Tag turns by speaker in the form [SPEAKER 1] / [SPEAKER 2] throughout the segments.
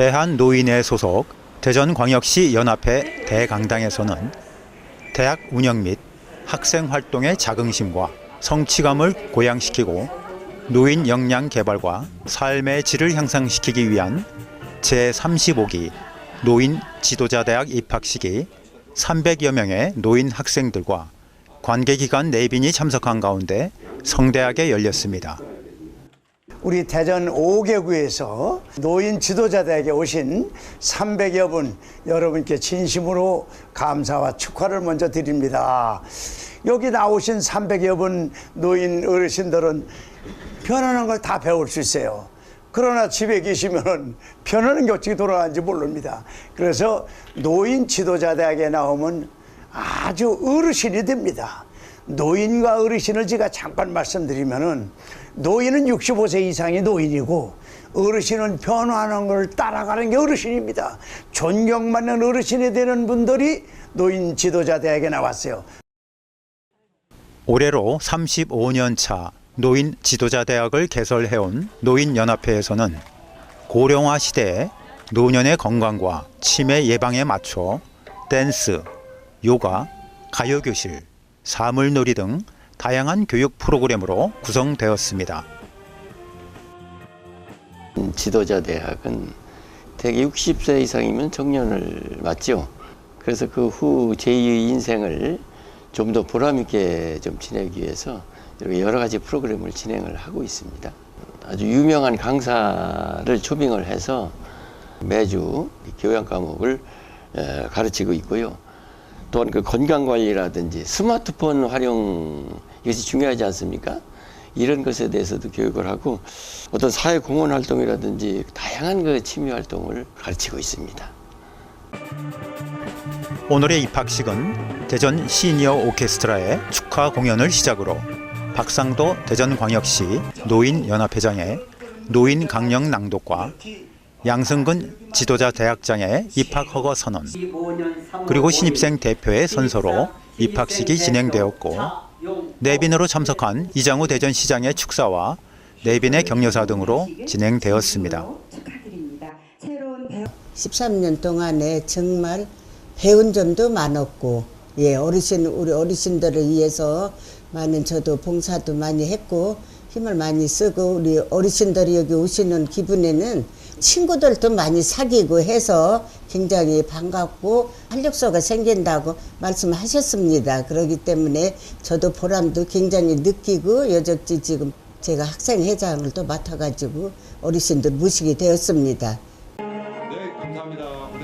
[SPEAKER 1] 대한노인회 소속 대전광역시 연합회 대강당에서는 대학 운영 및 학생 활동의 자긍심과 성취감을 고양시키고 노인 역량 개발과 삶의 질을 향상시키기 위한 제35기 노인 지도자 대학 입학식이 300여 명의 노인 학생들과 관계기관 내빈이 참석한 가운데 성대하게 열렸습니다.
[SPEAKER 2] 우리 대전 5개 구에서 노인 지도자대학에 오신 300여 분 여러분께 진심으로 감사와 축하를 먼저 드립니다. 여기 나오신 300여 분 노인 어르신들은 변하는 걸 다 배울 수 있어요. 그러나 집에 계시면은 변하는 게 어떻게 돌아가는지 모릅니다. 그래서 노인 지도자 대학에 나오면 아주 어르신이 됩니다. 노인과 어르신을 제가 잠깐 말씀드리면은 노인은 65세 이상이 노인이고 어르신은 변화하는 걸 따라가는 게 어르신입니다. 존경받는 어르신이 되는 분들이 노인 지도자 대학에 나왔어요.
[SPEAKER 1] 올해로 35년 차 노인 지도자 대학을 개설해온 노인연합회에서는 고령화 시대에 노년의 건강과 치매 예방에 맞춰 댄스, 요가, 가요교실, 사물놀이 등 다양한 교육 프로그램으로 구성되었습니다.
[SPEAKER 3] 지도자 대학은 대개 60세 이상이면 청년을 맞죠. 그래서 그 후 제2의 인생을 좀 더 보람있게 좀 지내기 위해서 여러 가지 프로그램을 진행을 하고 있습니다. 아주 유명한 강사를 초빙을 해서 매주 교양 과목을 에, 가르치고 있고요. 또한 그 건강 관리라든지 스마트폰 활용 이것이 중요하지 않습니까? 이런 것에 대해서도 교육을 하고 어떤 사회 공헌 활동이라든지 다양한 그 취미 활동을 가르치고 있습니다.
[SPEAKER 1] 오늘의 입학식은 대전 시니어 오케스트라의 축하 공연을 시작으로 박상도 대전광역시 노인연합회장의 노인 강령 낭독과 양승근 지도자 대학장의 입학 허거 선언 그리고 신입생 대표의 선서로 입학식이 진행되었고 내빈으로 참석한 이장우 대전시장의 축사와 내빈의 격려사 등으로 진행되었습니다.
[SPEAKER 4] 13년 동안에 정말 배운 점도 많았고, 예, 어르신, 우리 어르신들을 위해서 많은 저도 봉사도 많이 했고, 힘을 많이 쓰고, 우리 어르신들이 여기 오시는 기분에는 친구들도 많이 사귀고 해서 굉장히 반갑고 활력소가 생긴다고 말씀하셨습니다. 그렇기 때문에 저도 보람도 굉장히 느끼고 여적지 지금 제가 학생회장을 또 맡아가지고 어르신들 모시게 되었습니다.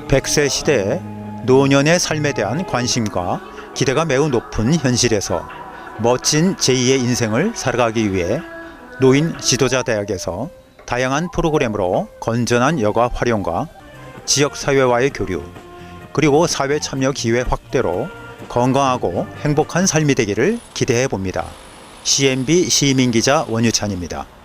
[SPEAKER 1] 100세 시대에 노년의 삶에 대한 관심과 기대가 매우 높은 현실에서 멋진 제2의 인생을 살아가기 위해 노인 지도자 대학에서 다양한 프로그램으로 건전한 여가 활용과 지역 사회와의 교류 그리고 사회 참여 기회 확대로 건강하고 행복한 삶이 되기를 기대해 봅니다. CNB 시민 기자 원유찬입니다.